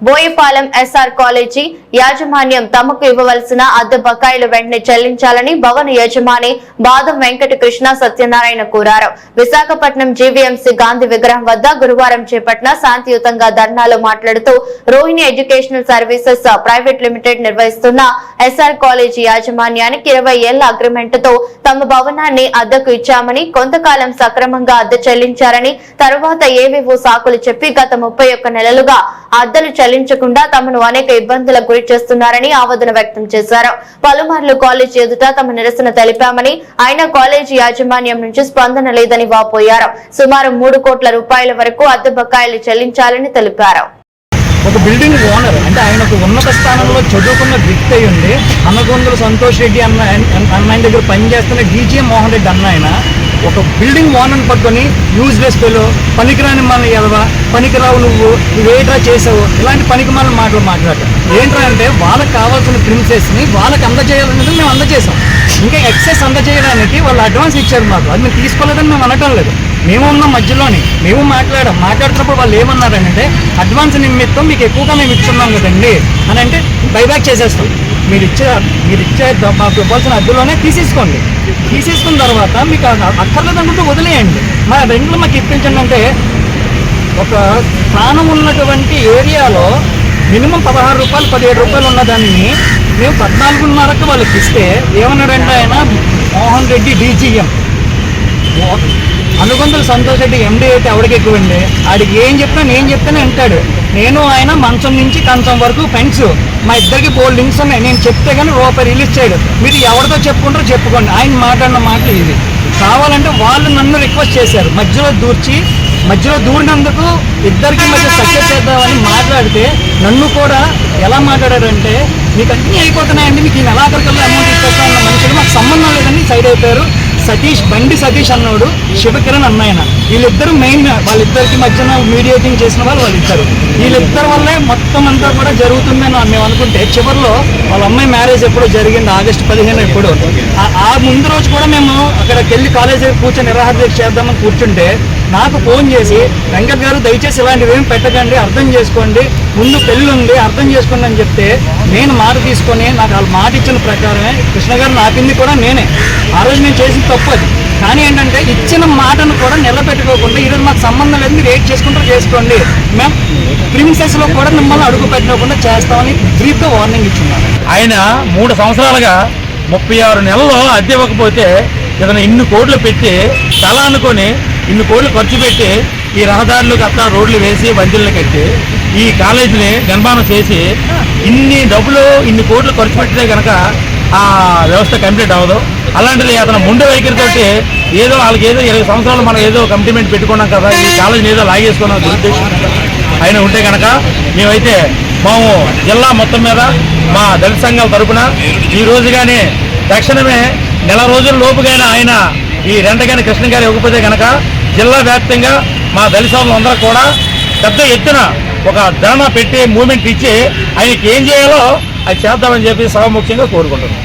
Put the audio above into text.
Boyapalem SR college యాజమాన్యం తమకు ఇవ్వవలసిన అద్దె బకాయిలు వెంటనే చెల్లించాలని భవన యజమాని బాదం వెంకట కృష్ణ సత్యనారాయణ కోరారు. విశాఖపట్నం జీవీఎంసీ గాంధీ విగ్రహం వద్ద గురువారం చేపట్టిన శాంతియుతంగా ధర్నాలో మాట్లాడుతూ Rohini educational services private limited నిర్వహిస్తున్న ఎస్ఆర్ కాలేజీ యాజమాన్యానికి ఇరవై ఏళ్ళ అగ్రిమెంట్తో తమ భవనాన్ని అద్దెకు ఇచ్చామని కొంతకాలం సక్రమంగా అద్దె చెల్లించారని తర్వాత ఏవేవో సాకులు చెప్పి గత ముప్పై ఒక్క నెలలుగా అద్దెలు చెల్లించకుండా తమను అనేక ఇబ్బందులకు గురి చేస్తున్నారని ఆవేదన వ్యక్తం చేశారు. పలుమార్లు కాలేజీ ఎదుట తమ నిరసన తెలిపామని అయినా కాలేజీ యాజమాన్యం నుంచి స్పందన లేదని వాపోయారు. సుమారు మూడు కోట్ల రూపాయల వరకు అద్దె బకాయిలు చెల్లించాలని తెలిపారు. ఒక బిల్డింగ్ ఓనర్ అంటే ఆయన ఒక ఉన్నత స్థానంలో చదువుకున్న వ్యక్తి అయి ఉండి అన్నగొందుల సంతోష్ రెడ్డి అన్న అన్న దగ్గర పనిచేస్తున్న డీజే మోహన్ రెడ్డి అన్న ఆయన ఒక బిల్డింగ్ ఓనర్ని పట్టుకొని యూజ్లెస్ పిల్లలు పనికిరాని మనల్ని ఎదవా? పనికిరావు నువ్వు నువ్వేట్రా చేసావు? ఇలాంటి పనికి మన మాటలు మాట్లాడటం. ఏంట్రా అంటే వాళ్ళకి కావాల్సిన ప్రిన్సెస్ని వాళ్ళకి అందజేయాలనేది మేము అందజేసాం ఇంకా ఎక్సెస్ అందజేయడానికి వాళ్ళు అడ్వాన్స్ ఇచ్చారు మాకు. అది మేము తీసుకోలేదని మేము అనటం లేదు. మేము ఉన్నాం మధ్యలోనే. మేము మాట్లాడాం మాట్లాడుతున్నప్పుడు వాళ్ళు ఏమన్నారంటే అడ్వాన్స్ నిమిత్తం మీకు ఎక్కువగా మేము ఇచ్చున్నాం కదండి అని అంటే బైబ్యాక్ చేసేస్తాం. మీరు ఇచ్చే మీరు ఇచ్చే మాకు ఇవ్వాల్సిన అద్దెలోనే తీసేసుకోండి. తీసేసుకున్న తర్వాత మీకు అక్కర్లేదు అనుకుంటే వదిలేయండి. మా రెంట్లు మాకు ఇప్పించండి అంటే ఒక స్థానం ఉన్నటువంటి ఏరియాలో మినిమం పదహారు రూపాయలు పదిహేడు రూపాయలు ఉన్నదాన్ని మేము పద్నాలుగున్నరకు వాళ్ళకి ఇస్తే ఏమన్నాడంటే ఆయన మోహన్ రెడ్డి డీజీఎం. అనుబంధులు సంతోష్ రెడ్డి ఎండి అయితే ఎవరికి ఎక్కువండి? ఆడికి ఏం చెప్పినా నేను చెప్తేనే వింటాడు. నేను ఆయన మంచం నుంచి కంచం వరకు ఫ్రెండ్స్ మా ఇద్దరికి బోల్డ్ లింక్స్ ఉన్నాయి. నేను చెప్తే కానీ రూపాయి రిలీజ్ చేయడు. మీరు ఎవరితో చెప్పుకుంటారో చెప్పుకోండి. ఆయన మాట్లాడిన మాటలు ఇది. కావాలంటే వాళ్ళు నన్ను రిక్వెస్ట్ చేశారు. మధ్యలో దూర్చి మధ్యలో దూరినందుకు ఇద్దరికి మధ్య సక్సెస్ చేద్దామని మాట్లాడితే నన్ను కూడా ఎలా మాట్లాడారంటే మీకు అన్నీ అయిపోతున్నాయండి. మీకు నేను ఎలా అక్కడికి అమౌంట్ ఇచ్చేస్తామన్న మనుషులు మాకు సంబంధం లేదని సైడ్ అయిపోయారు. సతీష్ బండి సతీష్ అన్నాడు శివకిరణ్ అన్నయన వీళ్ళిద్దరు మెయిన్ వాళ్ళిద్దరికి మధ్యన మీడియేటింగ్ చేసిన వాళ్ళు వాళ్ళిద్దరు. వీళ్ళిద్దరి వల్లే మొత్తం అంతా కూడా జరుగుతుందని మేము అనుకుంటే చివరిలో వాళ్ళ అమ్మాయి మ్యారేజ్ ఎప్పుడో జరిగింది ఆగస్టు పదిహేను ఎప్పుడు. ఆ- ముందు రోజు కూడా మేము అక్కడికి వెళ్ళి కాలేజ్ కూర్చొని నిరాహార దీక్ష చేద్దామని కూర్చుంటే నాకు ఫోన్ చేసి వెంకట్ గారు దయచేసి ఇలాంటివి ఏం పెట్టకండి అర్థం చేసుకోండి ముందు పెళ్ళి ఉంది అర్థం చేసుకోండి అని చెప్తే నేను మాట తీసుకొని నాకు వాళ్ళు మాట ఇచ్చిన ప్రకారమే కృష్ణ గారు నాపింది కూడా నేనే. ఆ రోజు నేను చేసిన తప్పు అది కానీ ఏంటంటే ఇచ్చిన మాటను కూడా నిలబెట్టుకోకుండా ఈరోజు మాకు సంబంధం లేదు మీరు ఏం చేసుకుంటారు చేసుకోండి. మేము ప్రిన్సెస్లో కూడా మిమ్మల్ని అడుగు పెట్టకుండా చేస్తామని బ్రీఫ్గా వార్నింగ్ ఇచ్చున్నాను. ఆయన మూడు సంవత్సరాలుగా ముప్పై ఆరు నెలల్లో అద్దె ఇవ్వకపోతే ఇతను ఇన్ని కోట్లు పెట్టి తల అనుకొని ఇన్ని కోట్లు ఖర్చు పెట్టి ఈ రహదారులు అట్లా రోడ్లు వేసి వంతులను కట్టి ఈ కాలేజీని నిర్మాణం చేసి ఇన్ని డబ్బులు ఇన్ని కోట్లు ఖర్చు పెట్టితే కనుక ఆ వ్యవస్థ కంప్లీట్ అవ్వదు. అలాంటిది అతను ముందు వైఖరితోటి ఏదో వాళ్ళకి ఏదో ఇరవై సంవత్సరాలు మనం ఏదో కమిట్మెంట్ పెట్టుకున్నాం కదా ఈ కాలేజీని ఏదో లాగేసుకున్నాం దురుద్దేశం. ఆయన ఉంటే కనుక మేమైతే మేము జిల్లా మొత్తం మీద మా దళిత సంఘాల తరపున ఈ రోజుగానే తక్షణమే నెల రోజుల లోపుగానే ఆయన ఈ రెండగాని కృష్ణ గారు ఇవ్వకపోతే కనుక జిల్లా వ్యాప్తంగా మా దళిత అందరూ కూడా పెద్ద ఎత్తున ఒక ధర్నా పెట్టి మూమెంట్ ఇచ్చి ఆయనకి ఏం చేయాలో అది చేద్దామని చెప్పి సభముఖ్యంగా కోరుకుంటున్నాం.